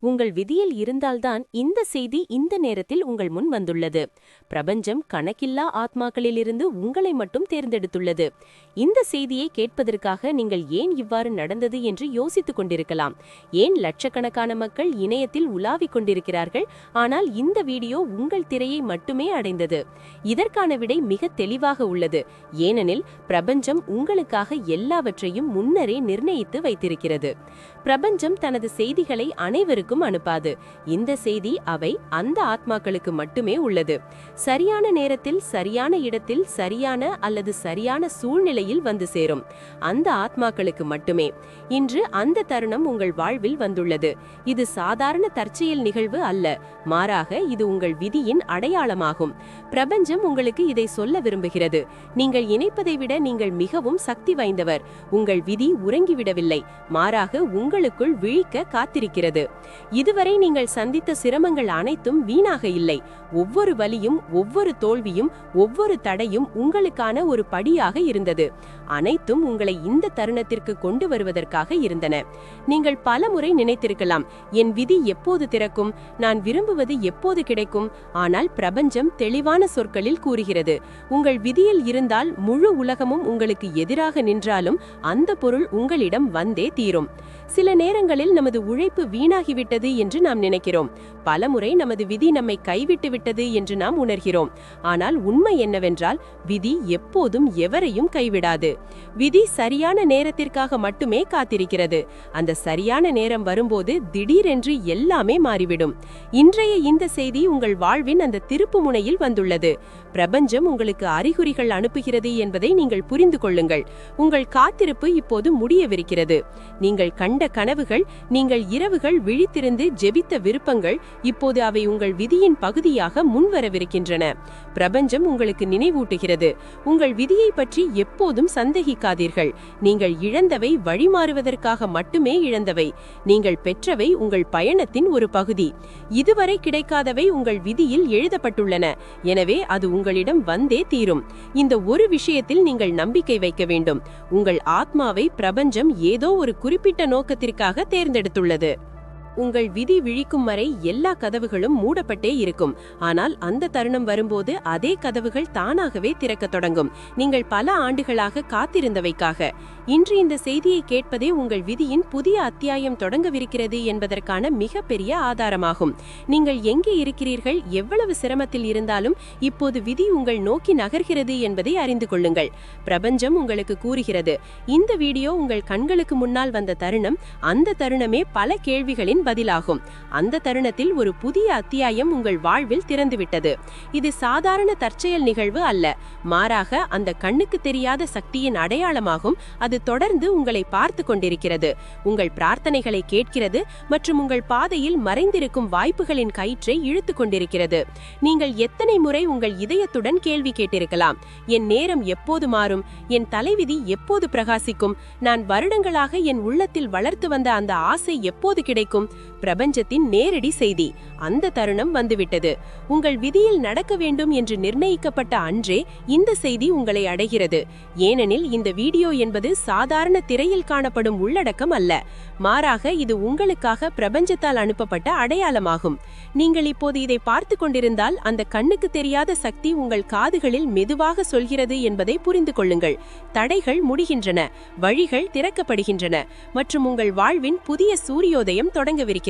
உங்கள் விதியில் இருந்தால்தான் இந்த செய்தி இந்த நேரத்தில் உங்கள் முன் வந்துள்ளது. பிரபஞ்சம் கணக்கில்லா ஆத்மாக்களிலிருந்து உங்களை மட்டும் தேர்ந்தெடுத்துள்ளது. இந்த செய்தியை கேட்பதற்காக நீங்கள் ஏன் இவ்வாறு நடந்தது என்று யோசித்துக் கொண்டிருக்கலாம். ஏன் லட்சக்கணக்கான மக்கள் இணையத்தில் உலாவிக் கொண்டிருக்கிறார்கள்? ஆனால் இந்த வீடியோ உங்கள் திரையை மட்டுமே அடைந்தது. இதற்கான விடை மிக தெளிவாக உள்ளது. ஏனெனில் பிரபஞ்சம் உங்களுக்காக எல்லாவற்றையும் முன்னரே நிர்ணயித்து வைத்திருக்கிறது. பிரபஞ்சம் தனது செய்திகளை அனைவருக்கும் அனுப்பாது. இந்த செய்தி அவை அந்த ஆத்மாக்களுக்கு மட்டுமே உள்ளது. சரியான நேரத்தில் சரியான இடத்தில் சரியான அல்லது சரியான சூழ்நிலையில் வந்து சேரும். அந்த ஆத்மாக்களுக்கு மட்டுமே. இன்று அந்த தருணம் உங்கள் வாழ்வில் வந்துள்ளது. இது சாதாரண தற்செயல் நிகழ்வு அல்ல. மாறாக இது உங்கள் விதியின் அடையாளமாகும். பிரபஞ்சம் உங்களுக்கு இதை சொல்ல விரும்புகிறது. நீங்கள் இணைப்பதை விட நீங்கள் மிகவும் சக்தி வாய்ந்தவர். உங்கள் விதி உறங்கிவிடவில்லை. மாறாக உங்களுக்குள் விழிக்க காத்திருக்கிறது. இதுவரை நீங்கள் சந்தித்த சிரமங்கள் அனைத்தும் வீணாக இல்லை. ஒவ்வொரு வலியும் ஒவ்வொரு தோல்வியும் ஒவ்வொரு தடையும் உங்களுக்கான ஒரு படியாக இருந்தது. அனைத்தும் உங்களை இந்த தருணத்திற்கு கொண்டு வருவதற்காக இருந்தன. நீங்கள் பலமுறை நினைத்திருக்கலாம் என் விதி எப்போது திறக்கும்? நான் விரும்புவது எப்போது கிடைக்கும்? ஆனால் பிரபஞ்சம் தெளிவான சொற்களில் கூறுகிறது. உங்கள் விதியில் இருந்தால் முழு உலகமும் உங்களுக்கு எதிராக நின்றாலும் அந்த பொருள் உங்களிடம் வந்தே தீரும். சில நேரங்களில் நமது உழைப்பு வீணாகிவிட்டு விட்டது என்று நாம் நினைக்கிறோம். பலமுறை நமது விதி நம்மை கைவிட்டு விட்டது என்று நாம் உணர்கிறோம். ஆனால் உண்மை என்னவென்றால் விதி எப்போதும் எவரையும் கைவிடாது. விதி சரியான நேரத்திற்காக மட்டுமே காத்திருக்கிறது. அந்த சரியான நேரம் வரும்போது திடீரென்று எல்லாமே மாறிவிடும். இன்றைய இந்த செய்தி உங்கள் வாழ்வின் அந்த திருப்பு முனையில் வந்துள்ளது. பிரபஞ்சம் உங்களுக்கு அறிகுறிகள் அனுப்புகிறது என்பதை நீங்கள் புரிந்து கொள்ளுங்கள். உங்கள் காத்திருப்பு இப்போது முடியவிருக்கிறது. நீங்கள் கண்ட கனவுகள் நீங்கள் இரவுகள் விழித்து விழித்திருந்து ஜெபித்த விருப்பங்கள் இப்போது அவை உங்கள் விதியின் பகுதியாக முன்வரவிருக்கின்றன. பிரபஞ்சம் உங்களுக்கு நினைவூட்டுகிறது. உங்கள் விதியை பற்றி எப்போதும் சந்தேகிக்காதீர்கள். நீங்கள் இழந்தவை வழிமாறுவதற்காக மட்டுமே இழந்தவை. நீங்கள் பெற்றவை உங்கள் பயணத்தின் ஒரு பகுதி. இதுவரை கிடைக்காதவை உங்கள் விதியில் எழுதப்பட்டுள்ளன. எனவே அது உங்களிடம் வந்தே தீரும். இந்த ஒரு விஷயத்தில் நீங்கள் நம்பிக்கை வைக்க வேண்டும். உங்கள் ஆத்மாவை பிரபஞ்சம் ஏதோ ஒரு குறிப்பிட்ட நோக்கத்திற்காக தேர்ந்தெடுத்துள்ளது. உங்கள் விதி விழிக்கும் வரை எல்லா கதவுகளும் மூடப்பட்டே இருக்கும். ஆனால் அந்த தருணம் வரும்போது அதே கதவுகள் தானாகவே திறக்க தொடங்கும். நீங்கள் பல ஆண்டுகளாக காத்திருந்தவைக்காக. இன்று இந்த செய்தியை கேட்பதே உங்கள் விதியின் புதிய அத்தியாயம் தொடங்கவிருக்கிறது என்பதற்கான மிகப்பெரிய ஆதாரமாகும். நீங்கள் எங்கே இருக்கிறீர்கள் எவ்வளவு சிரமத்தில் இருந்தாலும் இப்போது விதி உங்கள் நோக்கி நகர்கிறது என்பதை அறிந்து கொள்ளுங்கள். பிரபஞ்சம் உங்களுக்கு கூறுகிறது இந்த வீடியோ உங்கள் கண்களுக்கு முன்னால் வந்த தருணம் அந்த தருணமே பல கேள்விகளின் பதிலாகும். அந்த தருணத்தில் ஒரு புதிய அத்தியாயம் உங்கள் வாழ்வில் திறந்துவிட்டது. இது சாதாரண தற்செயல் நிகழ்வு அல்ல மாறாக அந்த கண்ணுக்கு தெரியாத சக்தியின் அடையாளமாகும் அது அது தொடர்ந்து உங்களை பார்த்து கொண்டிருக்கிறது. உங்கள் பிரார்த்தனைகளை கேட்கிறது மற்றும் உங்கள் பாதையில் மறைந்திருக்கும் வாய்ப்புகளின் கயிற்றை இழுத்து கொண்டிருக்கிறது. நீங்கள் எத்தனை முறை உங்கள் இதயத்துடன் கேள்வி கேட்டிருக்கலாம். என் நேரம் எப்போது மாறும்? என் தலைவிதி எப்போது பிரகாசிக்கும்? நான் வருடங்களாக என் உள்ளத்தில் வளர்த்து வந்த அந்த ஆசை எப்போது கிடைக்கும்? பிரபஞ்சத்தின் நேரடி செய்தி. அந்த தருணம் வந்துவிட்டது. உங்கள் விதியில் நடக்க வேண்டும் என்று நிர்ணயிக்கப்பட்ட அன்றே இந்த செய்தி உங்களை அடைகிறது. ஏனெனில் இந்த வீடியோ என்பது சாதாரண திரையில் காணப்படும் உள்ளடக்கம் அல்ல. மாறாக இது உங்களுக்காக பிரபஞ்சத்தால் அனுப்பப்பட்ட அடையாளமாகும். நீங்கள் இப்போது இதை பார்த்து கொண்டிருந்தால் அந்த கண்ணுக்கு தெரியாத சக்தி உங்கள் காதுகளில் மெதுவாக சொல்கிறது என்பதை புரிந்து கொள்ளுங்கள். தடைகள் முடிகின்றன. வழிகள் திறக்கப்படுகின்றன. மற்றும் உங்கள் வாழ்வின் புதிய சூரியோதயம் தொடங்கவிருக்கிறது.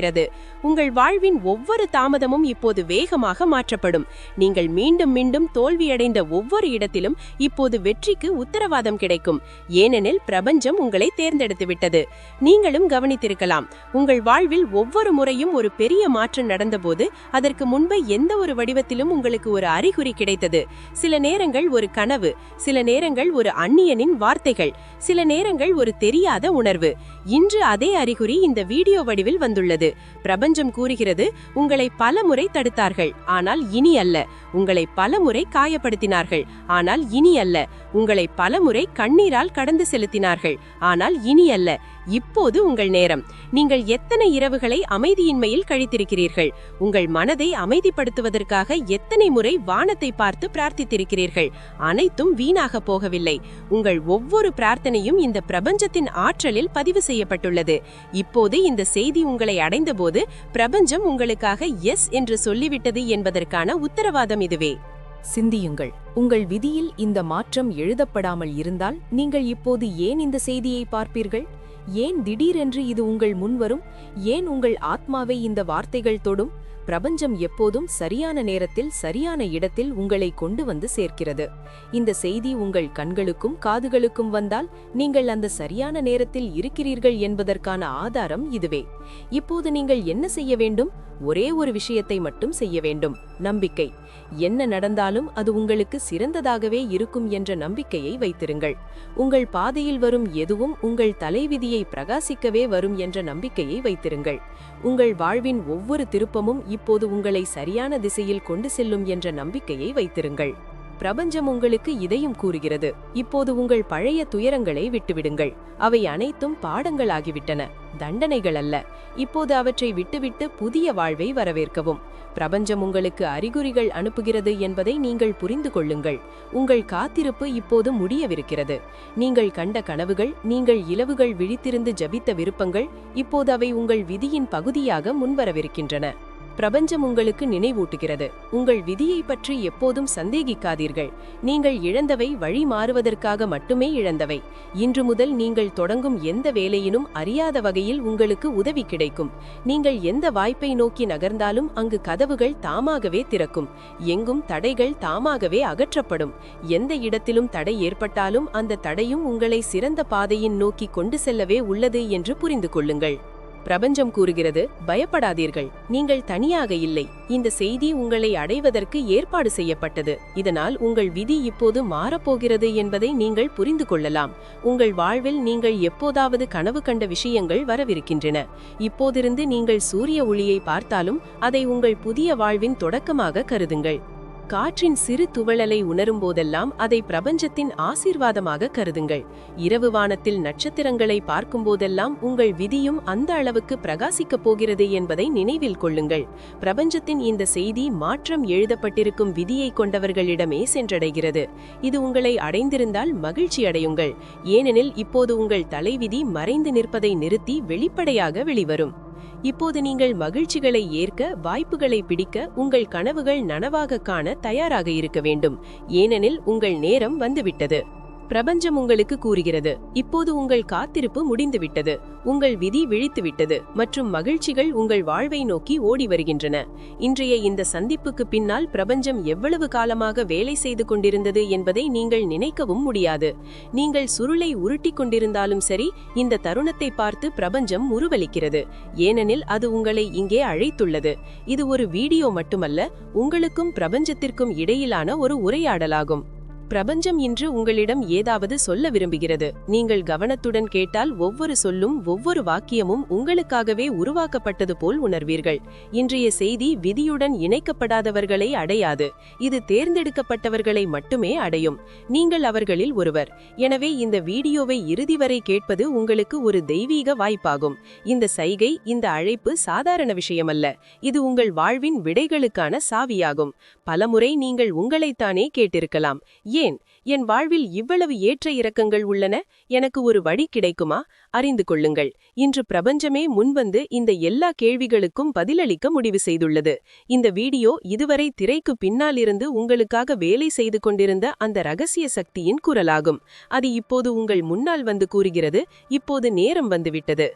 உங்கள் வாழ்வின் ஒவ்வொரு தாமதமும் இப்போது வேகமாக மாற்றப்படும். நீங்கள் மீண்டும் மீண்டும் தோல்வியடைந்த ஒவ்வொரு இடத்திலும் இப்போது வெற்றிக்கு உத்தரவாதம் கிடைக்கும். ஏனெனில் பிரபஞ்சம் உங்களை தேர்ந்தெடுத்து விட்டது. நீங்களும் கவனித்திருக்கலாம். உங்கள் வாழ்வில் ஒவ்வொரு முறையும் ஒரு பெரிய மாற்றம் நடந்தபோது அதற்கு முன்பு எந்த ஒரு வடிவத்திலும் உங்களுக்கு ஒரு அறிகுறி கிடைத்தது. சில நேரங்கள் ஒரு கனவு சில நேரங்கள் ஒரு அந்நியனின் வார்த்தைகள் சில நேரங்கள் ஒரு தெரியாத உணர்வு. இன்று அதே அறிகுறி இந்த வீடியோ வடிவில் வந்துள்ளது. பிரபஞ்சம் கூறுகிறது உங்களை பல முறை தடுத்தார்கள். ஆனால் இனி அல்ல உங்களை பல முறை காயப்படுத்தினார்கள். ஆனால் இனி அல்ல உங்களை பல முறை கண்ணீரால் கடந்து செலுத்தினார்கள். ஆனால் இனி அல்ல இப்போது உங்கள் நேரம். நீங்கள் எத்தனை இரவுகளை அமைதியின்மையில் கழித்திருக்கிறீர்கள்? உங்கள் மனதை அமைதிப்படுத்துவதற்காக எத்தனை முறை வானத்தை பார்த்து பிரார்த்தித்திருக்கிறீர்கள்? அனைத்தும் வீணாக போகவில்லை. உங்கள் ஒவ்வொரு பிரார்த்தனையும் இந்த பிரபஞ்சத்தின் ஆற்றலில் பதிவு செய்யப்பட்டுள்ளது. இப்போது இந்த செய்தி உங்களை அடைந்தபோது பிரபஞ்சம் உங்களுக்காக எஸ் என்று சொல்லிவிட்டது என்பதற்கான உத்தரவாதம் இதுவே. சிந்தியுங்கள். உங்கள் விதியில் இந்த மாற்றம் எழுதப்படாமல் இருந்தால் நீங்கள் இப்போது ஏன் இந்த செய்தியை பார்ப்பீர்கள்? ஏன் திடீரென்று இது உங்கள் முன்வரும்? ஏன் உங்கள் ஆத்மாவை இந்த வார்த்தைகள் தொடும்? பிரபஞ்சம் எப்போதும் சரியான நேரத்தில் சரியான இடத்தில் உங்களை கொண்டு வந்து சேர்க்கிறது. இந்த செய்தி உங்கள் கண்களுக்கும் காதுகளுக்கும் வந்தால் நீங்கள் அந்த சரியான நேரத்தில் இருக்கிறீர்கள் என்பதற்கான ஆதாரம் இதுவே. இப்போது நீங்கள் என்ன செய்ய வேண்டும்? ஒரே ஒரு விஷயத்தை மட்டும் செய்ய வேண்டும். நம்பிக்கை. என்ன நடந்தாலும் அது உங்களுக்கு சிறந்ததாகவே இருக்கும் என்ற நம்பிக்கையை வைத்திருங்கள். உங்கள் பாதையில் வரும் எதுவும் உங்கள் தலைவிதியை பிரகாசிக்கவே வரும் என்ற நம்பிக்கையை வைத்திருங்கள். உங்கள் வாழ்வின் ஒவ்வொரு திருப்பமும் இப்போது உங்களை சரியான திசையில் கொண்டு செல்லும் என்ற நம்பிக்கையை வைத்திருங்கள். பிரபஞ்சம் உங்களுக்கு இதையும் கூறுகிறது. இப்போது உங்கள் பழைய துயரங்களை விட்டுவிடுங்கள். அவை அனைத்தும் பாடங்களாகிவிட்டன. தண்டனைகள் அல்ல. இப்போது அவற்றை விட்டுவிட்டு புதிய வாழ்வை வரவேற்கவும். பிரபஞ்சம் உங்களுக்கு அறிகுறிகள் அனுப்புகிறது என்பதை நீங்கள் புரிந்து கொள்ளுங்கள். உங்கள் காத்திருப்பு இப்போது முடியவிருக்கிறது. நீங்கள் கண்ட கனவுகள் நீங்கள் இலவுகள் விழித்திருந்து ஜபித்த விருப்பங்கள் இப்போது அவை உங்கள் விதியின் பகுதியாக முன்வரவிருக்கின்றன. பிரபஞ்சம் உங்களுக்கு நினைவூட்டுகிறது. உங்கள் விதியை பற்றி எப்போதும் சந்தேகிக்காதீர்கள். நீங்கள் இழந்தவை வழி மாறுவதற்காக மட்டுமே இழந்தவை. இன்று முதல் நீங்கள் தொடங்கும் எந்த வேலையினும் அறியாத வகையில் உங்களுக்கு உதவி கிடைக்கும். நீங்கள் எந்த வாய்ப்பை நோக்கி நகர்ந்தாலும் அங்கு கதவுகள் தாமாகவே திறக்கும். எங்கும் தடைகள் தாமாகவே அகற்றப்படும். எந்த இடத்திலும் தடை ஏற்பட்டாலும் அந்த தடையும் உங்களை சிறந்த பாதையின் நோக்கி கொண்டு செல்லவே உள்ளது என்று புரிந்து கொள்ளுங்கள். பிரபஞ்சம் கூறுகிறது பயப்படாதீர்கள். நீங்கள் தனியாக இல்லை. இந்த செய்தி உங்களை அடைவதற்கு ஏற்பாடு செய்யப்பட்டது. இதனால் உங்கள் விதி இப்போது மாறப்போகிறது என்பதை நீங்கள் புரிந்து கொள்ளலாம். உங்கள் வாழ்வில் நீங்கள் எப்போதாவது கனவு கண்ட விஷயங்கள் வரவிருக்கின்றன. இப்போதிருந்து நீங்கள் சூரிய ஒளியை பார்த்தாலும் அதை உங்கள் புதிய வாழ்வின் தொடக்கமாக கருதுங்கள். காற்றின் சிறு துவளலை உணரும் போதெல்லாம் அதை பிரபஞ்சத்தின் ஆசீர்வாதமாக கருதுங்கள். இரவு வானத்தில் நட்சத்திரங்களை பார்க்கும்போதெல்லாம் உங்கள் விதியும் அந்த அளவுக்கு பிரகாசிக்கப் போகிறது என்பதை நினைவில் கொள்ளுங்கள். பிரபஞ்சத்தின் இந்த செய்தி மாற்றம் எழுதப்பட்டிருக்கும் விதியை கொண்டவர்களிடமே சென்றடைகிறது. இது உங்களை அடைந்திருந்தால் மகிழ்ச்சி அடையுங்கள். ஏனெனில் இப்போது உங்கள் தலைவிதி மறைந்து நிற்பதை நிறுத்தி வெளிப்படையாக வெளிவரும். இப்போது நீங்கள் மகிழ்ச்சிகளை ஏற்க வாய்ப்புகளை பிடிக்க உங்கள் கனவுகள் நனவாக காண தயாராக இருக்க வேண்டும். ஏனெனில் உங்கள் நேரம் வந்துவிட்டது. பிரபஞ்சம் உங்களுக்கு கூறுகிறது. இப்போது உங்கள் காத்திருப்பு முடிந்துவிட்டது. உங்கள் விதி விழித்துவிட்டது மற்றும் மகிழ்ச்சிகள் உங்கள் வாழ்வை நோக்கி ஓடி வருகின்றன. இன்றைய இந்த சந்திப்புக்கு பின்னால் பிரபஞ்சம் எவ்வளவு காலமாக வேலை செய்து கொண்டிருந்தது என்பதை நீங்கள் நினைக்கவும் முடியாது. நீங்கள் சுருளை உருட்டி கொண்டிருந்தாலும் சரி இந்த தருணத்தை பார்த்து பிரபஞ்சம் உருவளிக்கிறது. ஏனெனில் அது உங்களை இங்கே அழைத்துள்ளது. இது ஒரு வீடியோ மட்டுமல்ல உங்களுக்கும் பிரபஞ்சத்திற்கும் இடையிலான ஒரு உரையாடலாகும். பிரபஞ்சம் இன்று உங்களிடம் ஏதாவது சொல்ல விரும்புகிறது. நீங்கள் கவனத்துடன் கேட்டால் ஒவ்வொரு சொல்லும் ஒவ்வொரு வாக்கியமும் உங்களுக்காகவே உருவாக்கப்பட்டது போல் உணர்வீர்கள். இன்றைய செய்தி விதியுடன் இணைக்கப்படாதவர்களை அடையாது. இது தேர்ந்தெடுக்கப்பட்டவர்களை மட்டுமே அடையும். நீங்கள் அவர்களில் ஒருவர். எனவே இந்த வீடியோவை இறுதி வரை கேட்பது உங்களுக்கு ஒரு தெய்வீக வாய்ப்பாகும். இந்த சைகை இந்த அழைப்பு சாதாரண விஷயமல்ல. இது உங்கள் வாழ்வின் விடைகளுக்கான சாவியாகும். பலமுறை நீங்கள் உங்களைத்தானே கேட்டிருக்கலாம். ஏன்? என் வாழ்வில் இவ்வளவு ஏற்ற இறக்கங்கள் உள்ளன? எனக்கு ஒரு வழி கிடைக்குமா? அறிந்து கொள்ளுங்கள். இன்று பிரபஞ்சமே முன்வந்து இந்த எல்லா கேள்விகளுக்கும் பதிலளிக்க முடிவு செய்துள்ளது. இந்த வீடியோ இதுவரை திரைக்கு பின்னாலிருந்து உங்களுக்காக வேலை செய்து கொண்டிருந்த அந்த ரகசிய சக்தியின் குரலாகும். அது இப்போது உங்கள் முன்னால் வந்து கூறுகிறது இப்போது நேரம் வந்துவிட்டது.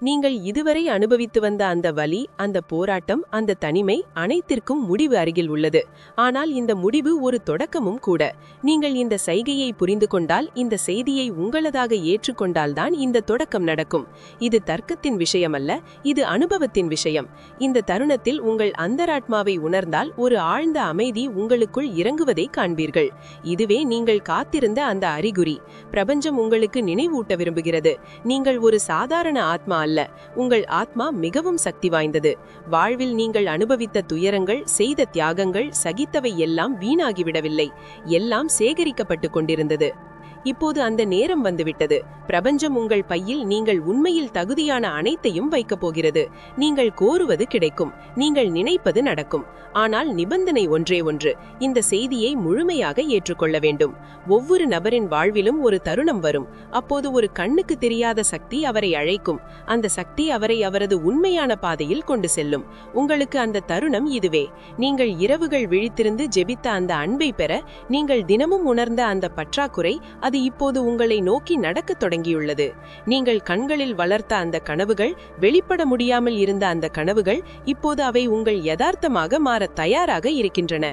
நீங்கள் இதுவரை அனுபவித்து வந்த அந்த வலி அந்த போராட்டம் அந்த தனிமை அனைத்திற்கும் முடிவு அருகில் உள்ளது. ஆனால் இந்த முடிவு ஒரு தொடக்கமும் கூட. நீங்கள் இந்த சைகையை புரிந்து கொண்டால் இந்த செய்தியை உங்களதாக ஏற்றுக்கொண்டால்தான் இந்த தொடக்கம் நடக்கும். இது தர்க்கத்தின் விஷயமல்ல இது அனுபவத்தின் விஷயம். இந்த தருணத்தில் உங்கள் அந்தராத்மாவை உணர்ந்தால் ஒரு ஆழ்ந்த அமைதி உங்களுக்குள் இறங்குவதை காண்பீர்கள். இதுவே நீங்கள் காத்திருந்த அந்த அறிகுறி. பிரபஞ்சம் உங்களுக்கு நினைவூட்ட விரும்புகிறது. நீங்கள் ஒரு சாதாரண ஆத்மா அல்ல. உங்கள் ஆத்மா மிகவும் சக்தி வாய்ந்தது. வாழ்வில் நீங்கள் அனுபவித்த துயரங்கள் செய்த தியாகங்கள் சகித்தவை எல்லாம் வீணாகிவிடவில்லை. எல்லாம் சேகரிக்கப்பட்டு கொண்டிருந்தது. இப்போது அந்த நேரம் வந்துவிட்டது. பிரபஞ்சம் உங்கள் பையில் நீங்கள் உண்மையில் தகுதியான அனைத்தையும் வைக்கப் போகிறது. நீங்கள் கோருவது கிடைக்கும். நீங்கள் நினைப்பது நடக்கும். ஆனால் நிபந்தனை ஒன்றே ஒன்று. இந்த செய்தியை முழுமையாக ஏற்றுக்கொள்ள வேண்டும். ஒவ்வொரு நபரின் வாழ்விலும் ஒரு தருணம் வரும். அப்போது ஒரு கண்ணுக்கு தெரியாத சக்தி அவரை அழைக்கும். அந்த சக்தி அவரை அவரது உண்மையான பாதையில் கொண்டு செல்லும். உங்களுக்கு அந்த தருணம் இதுவே. நீங்கள் இரவுகள் விழித்திருந்து ஜெபித்த அந்த அன்பை பெற நீங்கள் தினமும் உணர்ந்த அந்த பற்றாக்குறை அது இப்போது உங்களை நோக்கி நடக்கத் தொடங்கியுள்ளது. நீங்கள் கண்களில் வளர்த்த அந்த கனவுகள் வெளிப்பட முடியாமல் இருந்த அந்த கனவுகள் இப்போது அவை உங்கள் யதார்த்தமாக மாற தயாராக இருக்கின்றன.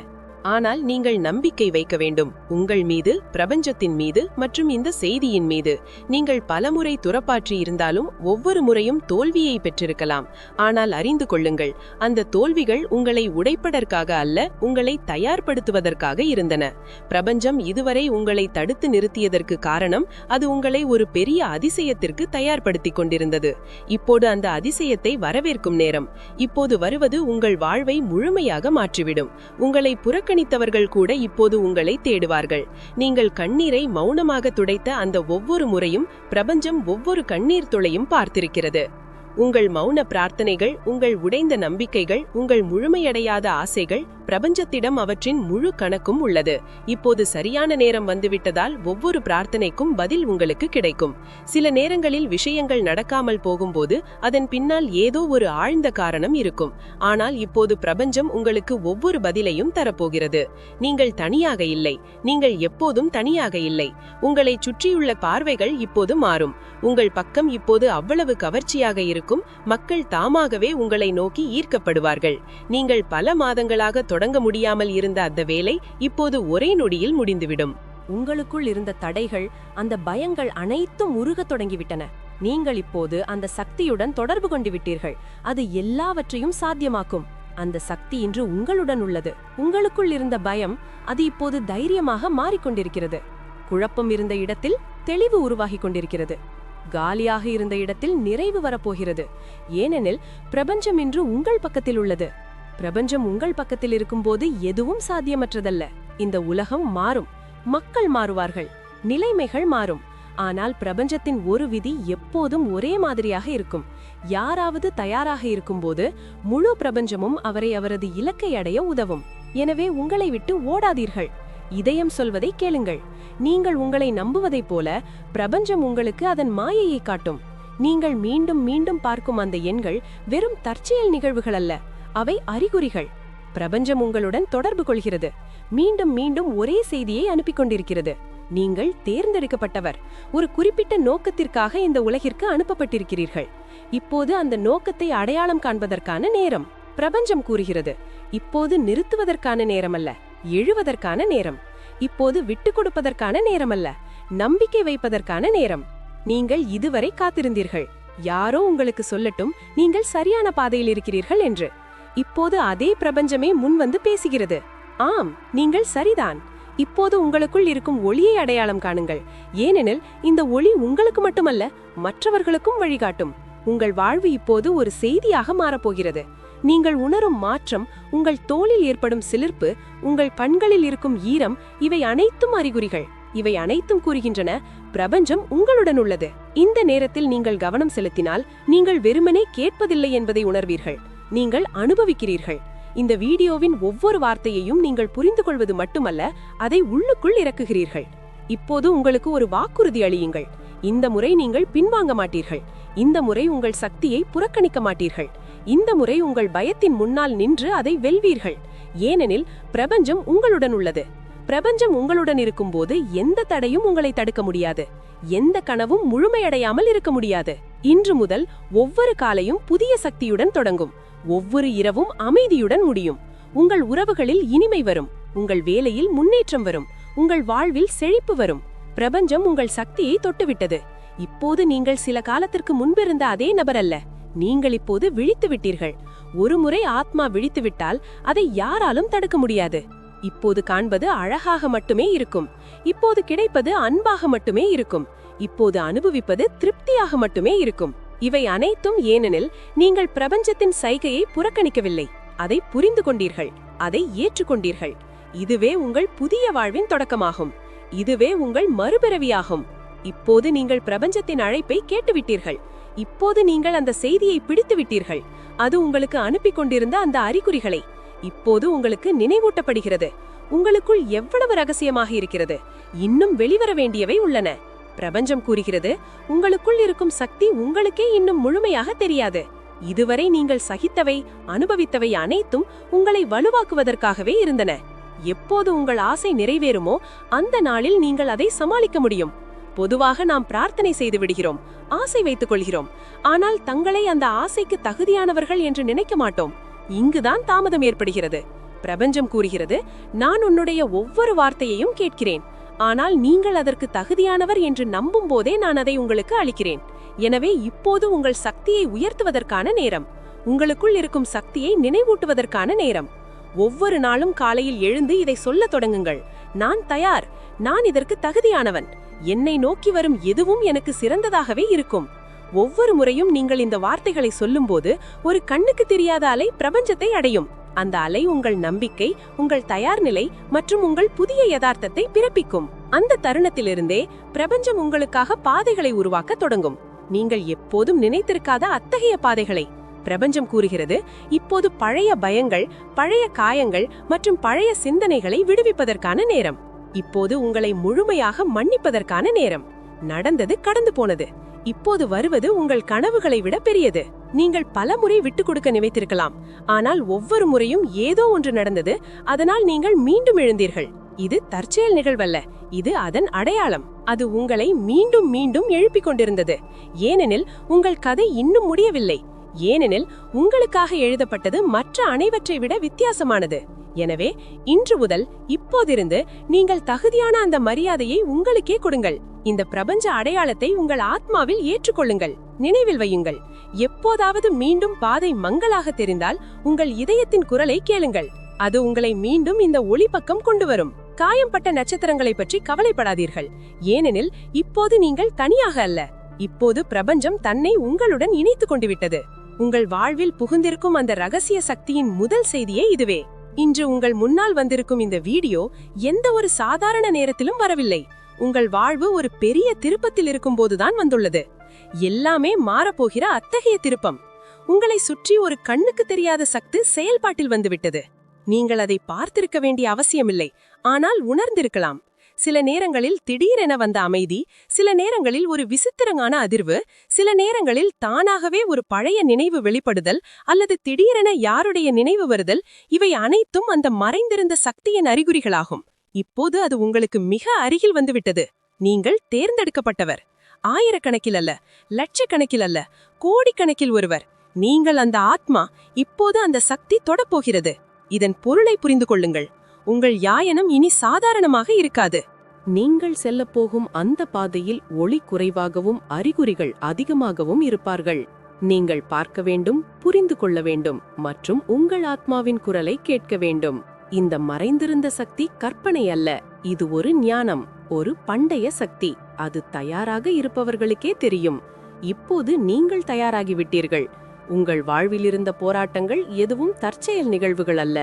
ஆனால் நீங்கள் நம்பிக்கை வைக்க வேண்டும். உங்கள் மீது பிரபஞ்சத்தின் மீது மற்றும் இந்த செய்தியின் மீது. நீங்கள் பலமுறை துறப்பாற்றி இருந்தாலும் ஒவ்வொரு முறையும் தோல்வியை பெற்றிருக்கலாம். ஆனால் அறிந்து கொள்ளுங்கள் அந்த தோல்விகள் உங்களை உடைப்பதற்காக அல்ல உங்களை தயார்படுத்துவதற்காக இருந்தன. பிரபஞ்சம் இதுவரை உங்களை தடுத்து நிறுத்தியதற்கு காரணம் அது உங்களை ஒரு பெரிய அதிசயத்திற்கு தயார்படுத்திக் கொண்டிருந்தது. இப்போது அந்த அதிசயத்தை வரவேற்கும் நேரம். இப்போது வருவது உங்கள் வாழ்வை முழுமையாக மாற்றிவிடும். உங்களை புறக்கணித்தவர்கள் கூட இப்போது உங்களை தேடுவார்கள். நீங்கள் கண்ணீரை மௌனமாக துடைத்த அந்த ஒவ்வொரு முறையும் பிரபஞ்சம் ஒவ்வொரு கண்ணீர் துளையும் பார்த்திருக்கிறது. உங்கள் மௌன பிரார்த்தனைகள் உங்கள் உடைந்த நம்பிக்கைகள் உங்கள் முழுமையடையாத ஆசைகள் பிரபஞ்சத்திடம் அவற்றின் முழு கணக்கும் உள்ளது. இப்போது சரியான நேரம் வந்துவிட்டதால் ஒவ்வொரு பிரார்த்தனைக்கும் பதில் உங்களுக்கு கிடைக்கும். சில நேரங்களில் விஷயங்கள் நடக்காமல் போகும்போது அதன் பின்னால் ஏதோ ஒரு ஆழ்ந்த காரணம் இருக்கும். ஆனால் இப்போது பிரபஞ்சம் உங்களுக்கு ஒவ்வொரு பதிலையும் தரப்போகிறது. நீங்கள் தனியாக இல்லை. நீங்கள் எப்போதும் தனியாக இல்லை. உங்களை சுற்றியுள்ள பார்வைகள் இப்போது மாறும். உங்கள் பக்கம் இப்போது அவ்வளவு கவர்ச்சியாக இருக்கும். மக்கள் தாமாகவே உங்களை நோக்கி ஈர்க்கப்படுவார்கள். நீங்கள் பல மாதங்களாக தொடங்க முடியாமல் இருந்த அந்த வேலை இப்போது ஒரே நொடியில் முடிந்துவிடும். உங்களுக்குள் இருந்த தடைகள் அந்த பயங்கள் அனைத்தும் உருகத் தொடங்கிவிட்டன. நீங்கள் இப்போது அந்த சக்தியுடன் தொடர்பு கொண்டு விட்டீர்கள். அது எல்லாவற்றையும் சாத்தியமாக்கும். அந்த சக்தி இன்று உங்களுடன் உள்ளது. உங்களுக்குள் இருந்த பயம் அது இப்போது தைரியமாக மாறிக்கொண்டிருக்கிறது. குழப்பம் இருந்த இடத்தில் தெளிவு உருவாகி கொண்டிருக்கிறது. காலியாக இருந்த இடத்தில் நிறைவு வரப்போகிறது. ஏனெனில் பிரபஞ்சம் இன்று உங்கள் பக்கத்தில் உள்ளது. பிரபஞ்சம் உங்கள் பக்கத்தில் இருக்கும்போது எதுவும் சாத்தியமற்றதல்ல. இந்த உலகம் மாறும். மக்கள் மாறுவார்கள். நிலைமைகள் மாறும். ஆனால் பிரபஞ்சத்தின் ஒரு விதி எப்போதும் ஒரே மாதிரியாக இருக்கும். யாராவது தயாராக இருக்கும்போது முழு பிரபஞ்சமும் அவரை அவரது இலக்கை அடைய உதவும். எனவே உங்களை விட்டு ஓடாதீர்கள். இதயம் சொல்வதை கேளுங்கள். நீங்கள் உங்களை நம்புவதைப் போல பிரபஞ்சம் உங்களுக்கு அதன் மாயையை காட்டும். நீங்கள் மீண்டும் மீண்டும் பார்க்கும் அந்த எண்கள் வெறும் தற்செயல் நிகழ்வுகள் அல்ல அவை அறிகுறிகள். பிரபஞ்சம் உங்களுடன் தொடர்பு கொள்கிறது மீண்டும் மீண்டும் ஒரே செய்தியை அனுப்பிக் கொண்டிருக்கிறது. நீங்கள் தேர்ந்தெடுக்கப்பட்டவர் ஒரு குறிப்பிட்ட நோக்கத்திற்காக இந்த உலகிற்கு அனுப்பப்பட்டிருக்கிறீர்கள். இப்போது அந்த நோக்கத்தை அடையாளம் காண்பதற்கான நேரம். பிரபஞ்சம் கூறுகிறது இப்போது நிறுத்துவதற்கான நேரமல்ல எழுவதற்கான நேரம். இப்போது விட்டுக் கொடுப்பதற்கான நேரமல்ல. நம்பிக்கை வைப்பதற்கான நேரம். நீங்கள் இதுவரை காத்திருந்தீர்கள். யாரோ உங்களுக்கு சொல்லட்டும் நீங்கள் சரியான பாதையில் இருக்கிறீர்கள் என்று. இப்போது அதே பிரபஞ்சமே முன்வந்து பேசுகிறது. ஆம் நீங்கள் சரிதான். இப்போது உங்களுக்குள் இருக்கும் ஒளியை அடையாளம் காணுங்கள். ஏனெனில் இந்த ஒளி உங்களுக்கு மட்டுமல்ல மற்றவர்களுக்கும் வழிகாட்டும். உங்கள் வாழ்வு இப்போது ஒரு செய்தியாக மாறப்போகிறது. நீங்கள் உணரும் மாற்றம் உங்கள் தோளில் ஏற்படும் சிலிர்ப்பு உங்கள் கண்களில் இருக்கும் ஈரம் இவை அனைத்தும் அறிகுறிகள். இவை அனைத்தும் கூறுகின்றன பிரபஞ்சம் உங்களுடன் உள்ளது. இந்த நேரத்தில் நீங்கள் கவனம் செலுத்தினால் நீங்கள் வெறுமனே கேட்பதில்லை என்பதை உணர்வீர்கள். நீங்கள் அனுபவிக்கிறீர்கள். இந்த வீடியோவின் ஒவ்வொரு வார்த்தையையும் நீங்கள் புரிந்து கொள்வது மட்டுமல்ல அதை உள்ளுக்குள் இறக்குகிறீர்கள். இப்போது உங்களுக்கு ஒரு வாக்குறுதி அளியுங்கள். இந்த முறை நீங்கள் பின்வாங்க மாட்டீர்கள். இந்த முறை உங்கள் சக்தியை புறக்கணிக்க மாட்டீர்கள். இந்த முறை உங்கள் பயத்தின் முன்னால் நின்று அதை வெல்வீர்கள். ஏனெனில் பிரபஞ்சம் உங்களுடன் உள்ளது பிரபஞ்சம் உங்களுடன் இருக்கும்போது எந்த தடையும் உங்களை தடுக்க முடியாது. எந்த கனவும் முழுமையடையாமல் இருக்க முடியாது. இன்று முதல் ஒவ்வொரு காலையும் புதிய சக்தியுடன் தொடங்கும். ஒவ்வொரு இரவும் அமைதியுடன் முடியும். உங்கள் உறவுகளில் இனிமை வரும். உங்கள் வேலையில் முன்னேற்றம் வரும். உங்கள் வாழ்வில் செழிப்பு வரும். பிரபஞ்சம் உங்கள் சக்தியை தொட்டுவிட்டது. இப்போது நீங்கள் சில காலத்திற்கு முன்பிருந்த அதே நபர் அல்ல நீங்கள் இப்போது விழித்து விட்டீர்கள். ஒருமுறை ஆத்மா விழித்துவிட்டால் அதை யாராலும் தடுக்க முடியாது. இப்போது காண்பது அழகாக மட்டுமே இருக்கும். இப்போது கிடைப்பது அன்பாக மட்டுமே இருக்கும். இப்போது அனுபவிப்பது திருப்தியாக மட்டுமே இருக்கும். இவை அனைத்தும் ஏனெனில் நீங்கள் பிரபஞ்சத்தின் சைகையை புறக்கணிக்கவில்லை. அதை புரிந்து கொண்டீர்கள். அதை ஏற்றுக்கொண்டீர்கள். இதுவே உங்கள் புதிய வாழ்வின் தொடக்கமாகும். இதுவே உங்கள் மறுபிறவியாகும். இப்போது நீங்கள் பிரபஞ்சத்தின் அழைப்பை கேட்டுவிட்டீர்கள். இப்போது நீங்கள் அந்த செய்தியை பிடித்து விட்டீர்கள். அது உங்களுக்கு அனுப்பி கொண்டிருந்த அந்த அறிகுறிகளை. இப்போது உங்களுக்கு நினைவூட்டப்படுகிறது. உங்களுக்குள் எவ்வளவு ரகசியமாக இருக்கிறது. இன்னும் வெளிவர வேண்டியவை உள்ளன. பிரபஞ்சம் கூறுகிறது உங்களுக்குள் இருக்கும் சக்தி உங்களுக்கே இன்னும் முழுமையாக தெரியாது. இதுவரை நீங்கள் சகித்தவை அனுபவித்தவை அனைத்தும் உங்களை வலுவாக்குவதற்காகவே இருந்தன. எப்போது உங்கள் ஆசை நிறைவேறுமோ அந்த நாளில் நீங்கள் அதை சமாளிக்க முடியும். பொதுவாக நாம் பிரார்த்தனை செய்து விடுகிறோம் ஆசை வைத்துக் கொள்கிறோம். ஆனால் தங்களை அந்த ஆசைக்கு தகுதியானவர்கள் என்று நினைக்க மாட்டோம். இங்குதான் தாமதம் ஏற்படுகிறது. பிரபஞ்சம் கூறுகிறது நான் உன்னுடைய ஒவ்வொரு வார்த்தையையும் கேட்கிறேன். ஆனால் நீங்கள் அதற்கு தகுதியானவர் என்று நம்பும் போதே நான் அதை உங்களுக்கு அளிக்கிறேன். எனவே இப்போது உங்கள் சக்தியை உயர்த்துவதற்கான நேரம். உங்களுக்குள் இருக்கும் சக்தியை நினைவூட்டுவதற்கான நேரம். ஒவ்வொரு நாளும் காலையில் எழுந்து இதை சொல்லத் தொடங்குங்கள். நான் தயார். நான் இதற்கு தகுதியானவன். என்னை நோக்கி வரும் எதுவும் எனக்கு சிறந்ததாகவே இருக்கும். ஒவ்வொரு முறையும் நீங்கள் இந்த வார்த்தைகளை சொல்லும்போது ஒரு கண்ணுக்கு தெரியாத அலை பிரபஞ்சத்தை அடையும். அந்த அலை உங்கள் நம்பிக்கை உங்கள் தயார் நிலை மற்றும் உங்கள் புதிய யதார்த்தத்தை பிறப்பிக்கும். அந்த தருணத்திலிருந்தே பிரபஞ்சம் உங்களுக்காக பாதைகளை உருவாக்க தொடங்கும். நீங்கள் எப்போதும் நினைத்திருக்காத அத்தகைய பாதைகளை. பிரபஞ்சம் கூறுகிறது இப்போது பழைய பயங்கள் பழைய காயங்கள் மற்றும் பழைய சிந்தனைகளை விடுவிப்பதற்கான நேரம். இப்போது உங்களை முழுமையாக மன்னிப்பதற்கான நேரம். நடந்தது கடந்து போனது. இப்போது வருவது உங்கள் கனவுகளை விட பெரியது. நீங்கள் பலமுறை விட்டு கொடுக்க நினைத்திருக்கலாம். ஆனால் ஒவ்வொரு முறையும் ஏதோ ஒன்று நடந்தது. அதனால் நீங்கள் மீண்டும் எழுந்தீர்கள். இது தற்செயல் நிகழ்வல்ல. இது அதன் அடையாளம். அது உங்களை மீண்டும் மீண்டும் எழுப்பிக் கொண்டிருந்தது. ஏனெனில் உங்கள் கதை இன்னும் முடியவில்லை. ஏனெனில் உங்களுக்காக எழுதப்பட்டது மற்ற அனைவற்றை விட வித்தியாசமானது. எனவே இன்று முதல் இப்போதிருந்து நீங்கள் தகுதியான அந்த மரியாதையை உங்களுக்கே கொடுங்கள். இந்த பிரபஞ்ச அடையாளத்தை உங்கள் ஆத்மாவில் ஏற்றுக்கொள்ளுங்கள். நினைவில் வையுங்கள். எப்போதாவது மீண்டும் பாதை மங்களாக தெரிந்தால் உங்கள் இதயத்தின் குரலை கேளுங்கள். அது உங்களை மீண்டும் இந்த ஒளி பக்கம் கொண்டு வரும். காயம்பட்ட நட்சத்திரங்களை பற்றி கவலைப்படாதீர்கள். ஏனெனில் இப்போது நீங்கள் தனியாக அல்ல. இப்போது பிரபஞ்சம் தன்னை உங்களுடன் இணைத்துக் கொண்டு விட்டது. உங்கள் வாழ்வில் புகுந்திருக்கும் அந்த ரகசிய சக்தியின் முதல் செய்தியே இதுவே. இன்று உங்கள் முன்னால் வந்திருக்கும் இந்த வீடியோ எந்த ஒரு சாதாரண நேரத்திலும் வரவில்லை. உங்கள் வாழ்வு ஒரு பெரிய திருப்பத்தில் இருக்கும்போதுதான் வந்துள்ளது. எல்லாமே மாறப்போகிற அத்தகைய திருப்பம். உங்களை சுற்றி ஒரு கண்ணுக்கு தெரியாத சக்தி செயல்பாட்டில் வந்துவிட்டது. நீங்கள் அதை பார்த்திருக்க வேண்டிய அவசியமில்லை. ஆனால் உணர்ந்திருக்கலாம். சில நேரங்களில் திடீரென வந்த அமைதி சில நேரங்களில் ஒரு விசித்திரமான அதிர்வு சில நேரங்களில் தானாகவே ஒரு பழைய நினைவு வெளிப்படுதல் அல்லது திடீரென யாருடைய நினைவு வருதல் இவை அனைத்தும் அந்த மறைந்திருந்த சக்தியின் அறிகுறிகளாகும். இப்போது அது உங்களுக்கு மிக அருகில் வந்துவிட்டது. நீங்கள் தேர்ந்தெடுக்கப்பட்டவர். ஆயிரக்கணக்கில் அல்ல லட்சக்கணக்கில் அல்ல கோடிக்கணக்கில் ஒருவர். நீங்கள் அந்த ஆத்மா இப்போது அந்த சக்தி தொடப்போகிறது. இதன் பொருளை புரிந்து கொள்ளுங்கள். உங்கள் யாயனம் இனி சாதாரணமாக இருக்காது. நீங்கள் செல்லப்போகும் அந்த பாதையில் ஒளி குறைவாகவும் அறிகுறிகள் அதிகமாகவும் இருப்பார்கள். நீங்கள் பார்க்க வேண்டும் புரிந்து கொள்ள வேண்டும் மற்றும் உங்கள் ஆத்மாவின் குரலை கேட்க வேண்டும். இந்த மறைந்திருந்த சக்தி கற்பனை அல்ல இது ஒரு ஞானம் ஒரு பண்டைய சக்தி. அது தயாராக இருப்பவர்களுக்கே தெரியும். இப்போது நீங்கள் தயாராகிவிட்டீர்கள். உங்கள் வாழ்வில் இருந்த போராட்டங்கள் எதுவும் தற்செயல் நிகழ்வுகள் அல்ல.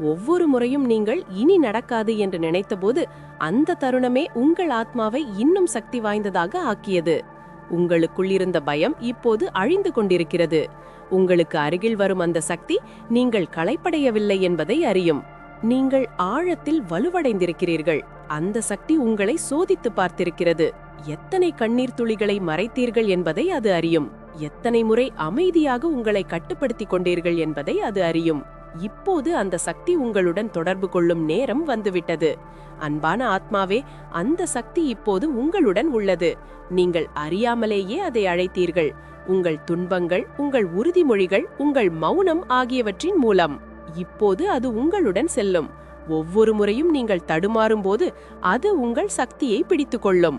ஒவ்வொரு முறையும் நீங்கள் இனி நடக்காது என்று நினைத்தபோது அந்த தருணமே உங்கள் ஆத்மாவை இன்னும் சக்தி வாய்ந்ததாக ஆக்கியது. உங்களுக்குள் இருந்த பயம் இப்போது அழிந்து கொண்டிருக்கிறது. உங்களுக்கு அருகில் வரும் அந்த சக்தி நீங்கள் களைப்படையவில்லை என்பதை அறியும். நீங்கள் ஆழத்தில் வலுவடைந்திருக்கிறீர்கள். அந்த சக்தி உங்களை சோதித்து பார்த்திருக்கிறது. எத்தனை கண்ணீர் துளிகளை மறைத்தீர்கள் என்பதை அது அறியும். எத்தனை முறை அமைதியாக உங்களை கட்டுப்படுத்திக் கொண்டீர்கள் என்பதை அது அறியும். இப்போது அந்த சக்தி உங்களுடன் தொடர்பு கொள்ளும் நேரம் வந்துவிட்டது. அன்பான ஆத்மாவே அந்த சக்தி இப்போது உங்களுடன் உள்ளது. நீங்கள் அறியாமலேயே அதை அழைத்தீர்கள். உங்கள் துன்பங்கள் உங்கள் உறுதிமொழிகள் உங்கள் மௌனம் ஆகியவற்றின் மூலம் இப்போது அது உங்களுடன் செல்லும். ஒவ்வொரு முறையும் நீங்கள் தடுமாறும்போது அது உங்கள் சக்தியை பிடித்துக்கொள்ளும்.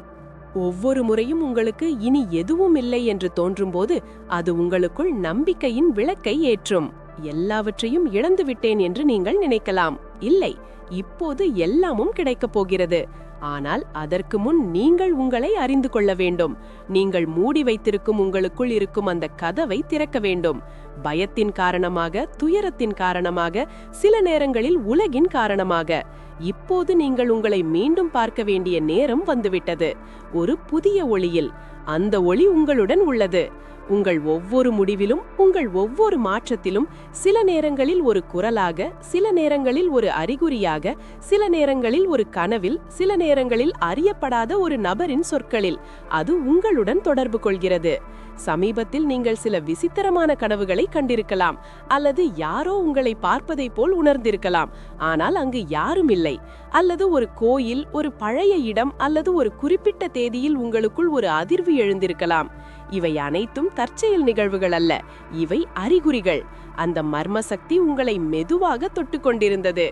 ஒவ்வொரு முறையும் உங்களுக்கு இனி எதுவும் இல்லை என்று தோன்றும்போது அது உங்களுக்குள் நம்பிக்கையின் விளக்கை ஏற்றும். எல்லாவற்றையும் இழந்துவிட்டேன் என்று நீங்கள் நினைக்கலாம். இல்லை இப்போது எல்லாமும் கிடைக்கப் போகிறது. ஆனால் அதற்கு முன் நீங்கள் உங்களை அறிந்து கொள்ள வேண்டும். நீங்கள் மூடி வைத்திருக்கும் உங்களுக்குள் இருக்கும் அந்த கதவை திறக்க வேண்டும். பயத்தின் காரணமாக துயரத்தின் காரணமாக சில நேரங்களில் உலகின் காரணமாக. இப்போது நீங்கள் உங்களை மீண்டும் பார்க்க வேண்டிய நேரம் வந்துவிட்டது. ஒரு புதிய ஒளியில். அந்த ஒளி உங்களுடன் உள்ளது. உங்கள் ஒவ்வொரு முடிவிலும் உங்கள் ஒவ்வொரு மாற்றத்திலும் சில நேரங்களில் ஒரு குரலாக சில நேரங்களில் ஒரு அறிகுறியாக சில நேரங்களில் ஒரு கனவில் சில நேரங்களில் அறியப்படாத ஒரு நபரின் சொற்களில் அது உங்களுடன் தொடர்பு கொள்கிறது. சமீபத்தில் நீங்கள் சில விசித்திரமான கனவுகளை கண்டிருக்கலாம் அல்லது யாரோ உங்களை பார்ப்பதைப் போல் உணர்ந்திருக்கலாம் ஆனால் அங்கு யாரும் இல்லை. அல்லது ஒரு கோயில் ஒரு பழைய இடம் அல்லது ஒரு குறிப்பிட்ட தேதியில் உங்களுக்குள் ஒரு அதிர்வு எழுந்திருக்கலாம். இவை அனைத்தும் தற்செயல் நிகழ்வுகள் அல்ல இவை அறிகுறிகள். அந்த மர்ம சக்தி உங்களை மெதுவாக தொட்டுக்கொண்டிருந்தது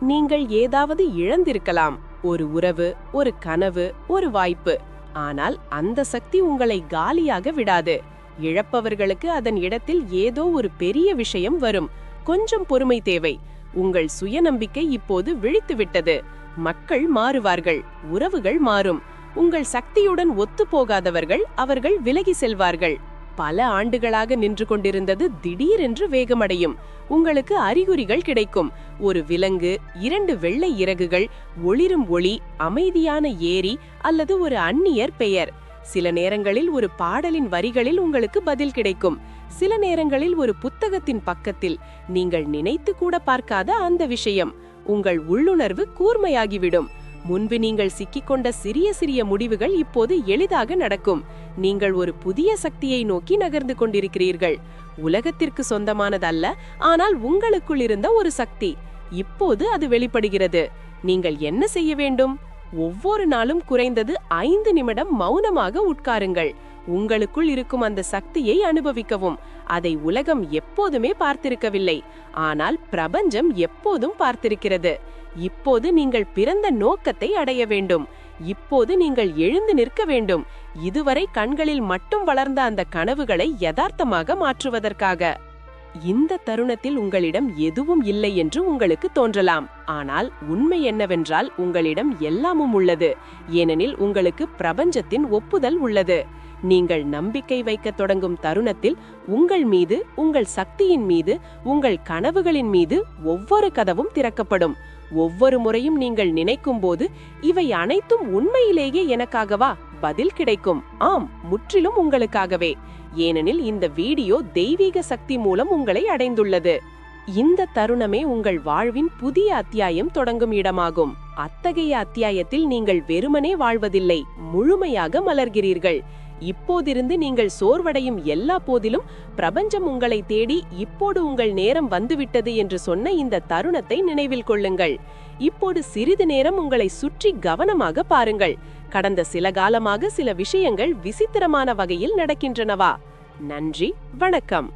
நீங்கள் ஏதாவது இழந்திருக்கலாம் ஒரு உறவு ஒரு கனவு ஒரு வாய்ப்பு. ஆனால் அந்த சக்தி உங்களை காலியாக விடாது. இழப்பவர்களுக்கு அதன் இடத்தில் ஏதோ ஒரு பெரிய விஷயம் வரும். கொஞ்சம் பொறுமை தேவை. உங்கள் சுயநம்பிக்கை இப்போது விழித்துவிட்டது. மக்கள் மாறுவார்கள் உறவுகள் மாறும். உங்கள் சக்தியுடன் ஒத்துப்போகாதவர்கள் அவர்கள் விலகி செல்வார்கள். பல ஆண்டுகளாக நின்று கொண்டிருந்தது திடீரென்று வேகமடையும். உங்களுக்கு அறிகுறிகள் கிடைக்கும். ஒரு விலங்கு இரண்டு வெள்ளை இறகுகள் ஒளிரும் ஒளி அமைதியான ஏரி அல்லது ஒரு அந்நியர் பெயர். சில நேரங்களில் ஒரு பாடலின் வரிகளில் உங்களுக்கு பதில் கிடைக்கும். சில நேரங்களில் ஒரு புத்தகத்தின் பக்கத்தில். நீங்கள் நினைத்து கூட பார்க்காத அந்த விஷயம். உங்கள் உள்ளுணர்வு கூர்மையாகிவிடும். முன்பு நீங்கள் சிக்கிக்கொண்ட சிறிய சிறிய முடிவுகள் இப்போது எளிதாக நடக்கும். நீங்கள் ஒரு புதிய சக்தியை நோக்கி நகர்ந்து கொண்டிருக்கிறீர்கள். உலகத்திற்கு சொந்தமானதல்ல ஆனால் உங்களுக்குள் இருந்த ஒரு சக்தி. இப்போது அது வெளிப்படுகிறது. நீங்கள் என்ன செய்ய வேண்டும்? ஒவ்வொரு நாளும் குறைந்தது ஐந்து நிமிடம் மௌனமாக உட்காருங்கள். உங்களுக்குள் இருக்கும் அந்த சக்தியை அனுபவிக்கவும். அதை உலகம் எப்போதுமே பார்த்திருக்கவில்லை. ஆனால் பிரபஞ்சம் எப்போதும் பார்த்திருக்கிறது. இப்போது நீங்கள் பிறந்த நோக்கத்தை அடைய வேண்டும். இப்போது நீங்கள் எழுந்து நிற்க வேண்டும். இதுவரை கண்களில் மட்டும் வளர்ந்த அந்த கனவுகளை யதார்த்தமாக மாற்றுவதற்காக. இந்த தருணத்தில் உங்களிடம் எதுவும் இல்லை என்று உங்களுக்கு தோன்றலாம். ஆனால் உண்மை என்னவென்றால் உங்களிடம் எல்லாமும் உள்ளது. ஏனெனில் உங்களுக்கு பிரபஞ்சத்தின் ஒப்புதல் உள்ளது. நீங்கள் நம்பிக்கை வைக்கத் தொடங்கும் தருணத்தில் உங்கள் மீது உங்கள் சக்தியின் மீது உங்கள் கனவுகளின் மீது ஒவ்வொரு கதவும் திறக்கப்படும். ஒவ்வொரு முறையும் நீங்கள் நினைக்கும் போது இவை அனைத்தும் உண்மையிலேயே எனக்காகவா? பதில் கிடைக்கும். ஆம் முற்றிலும் உங்களுக்காகவே. ஏனெனில் இந்த வீடியோ தெய்வீக சக்தி மூலம் உங்களை அடைந்துள்ளது. இந்த தருணமே உங்கள் வாழ்வின் புதிய அத்தியாயம் தொடங்கும் இடமாகும். அத்தகைய அத்தியாயத்தில் நீங்கள் வெறுமனே வாழ்வதில்லை முழுமையாக மலர்கிறீர்கள். இப்போதிருந்து நீங்கள் சோர்வடையும் எல்லா போதிலும் பிரபஞ்சம் உங்களை தேடி இப்போது உங்கள் நேரம் வந்துவிட்டது என்று சொன்ன இந்த தருணத்தை நினைவில் கொள்ளுங்கள். இப்போது சிறிது நேரம் உங்களை சுற்றி கவனமாக பாருங்கள். கடந்த சில காலமாக சில விஷயங்கள் விசித்திரமான வகையில் நடக்கின்றனவா? நன்றி வணக்கம்.